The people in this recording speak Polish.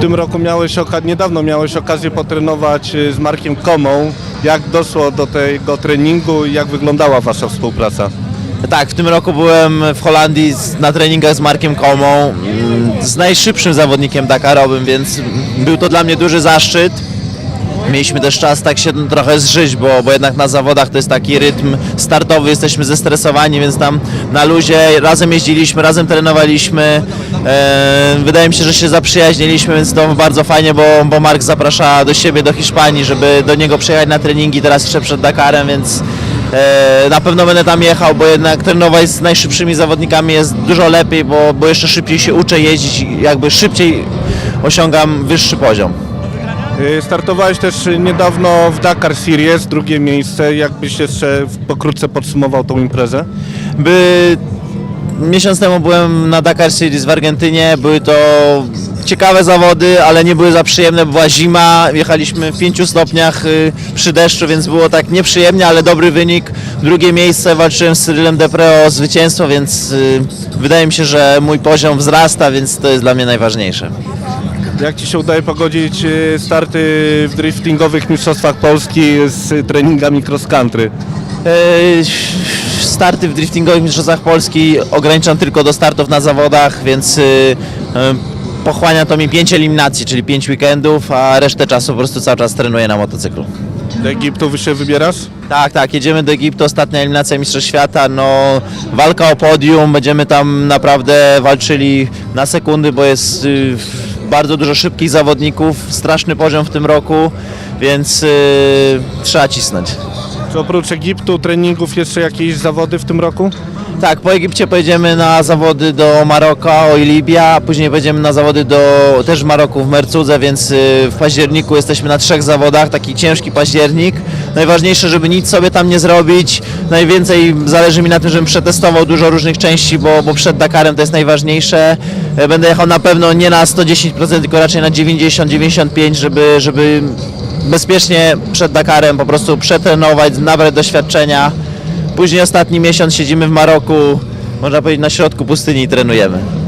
tym roku miałeś oka- niedawno miałeś okazję potrenować y, z Markiem Komą. Jak doszło do tego treningu i jak wyglądała wasza współpraca? Tak, w tym roku byłem w Holandii na treningach z Markiem Komą, mm, z najszybszym zawodnikiem Dakarowym, więc był to dla mnie duży zaszczyt. Mieliśmy też czas tak się trochę zżyć, bo, bo jednak na zawodach to jest taki rytm startowy, jesteśmy zestresowani, więc tam na luzie razem jeździliśmy, razem trenowaliśmy. E, wydaje mi się, że się zaprzyjaźniliśmy, więc to bardzo fajnie, bo, bo Mark zaprasza do siebie, do Hiszpanii, żeby do niego przyjechać na treningi teraz jeszcze przed Dakarem, więc e, na pewno będę tam jechał, bo jednak trenować z najszybszymi zawodnikami jest dużo lepiej, bo, bo jeszcze szybciej się uczę jeździć, jakby szybciej osiągam wyższy poziom. Y, Startowałeś też niedawno w Dakar Series, drugie miejsce. Jakbyś jeszcze pokrótce podsumował tą imprezę? By miesiąc temu byłem na Dakar Series w Argentynie. Były to ciekawe zawody, ale nie były za przyjemne. Była zima, jechaliśmy w 5 stopniach y, przy deszczu, więc było tak nieprzyjemnie, ale dobry wynik. Drugie miejsce walczyłem z Cyrylem Depre o zwycięstwo, więc y, wydaje mi się, że mój poziom wzrasta, więc to jest dla mnie najważniejsze. Jak Ci się udaje pogodzić y, starty w driftingowych mistrzostwach Polski z treningami cross country? E, Starty w driftingowych mistrzostwach Polski ograniczam tylko do startów na zawodach, więc y, y, pochłania to mi 5 eliminacji, czyli 5 weekendów, a resztę czasu po prostu cały czas trenuję na motocyklu. Do Egiptu się wybierasz? Tak, tak, jedziemy do Egiptu, ostatnia eliminacja Mistrzostw Świata, no walka o podium, będziemy tam naprawdę walczyli na sekundy, bo jest y, bardzo dużo szybkich zawodników, straszny poziom w tym roku, więc y, trzeba cisnąć. Czy oprócz Egiptu treningów jeszcze jakieś zawody w tym roku? Tak, po Egipcie pojedziemy na zawody do Maroka, o Libia, a później pojedziemy na zawody do też Maroku w Mercudze, więc y, w październiku jesteśmy na trzech zawodach, taki ciężki październik. Najważniejsze, żeby nic sobie tam nie zrobić. Najwięcej zależy mi na tym, żebym przetestował dużo różnych części, bo, bo przed Dakarem to jest najważniejsze. E, Będę jechał na pewno nie na 110%, tylko raczej na 90-95%, żeby, żeby bezpiecznie przed Dakarem po prostu przetrenować, nabrać doświadczenia. Później ostatni miesiąc siedzimy w Maroku, można powiedzieć na środku pustyni i trenujemy.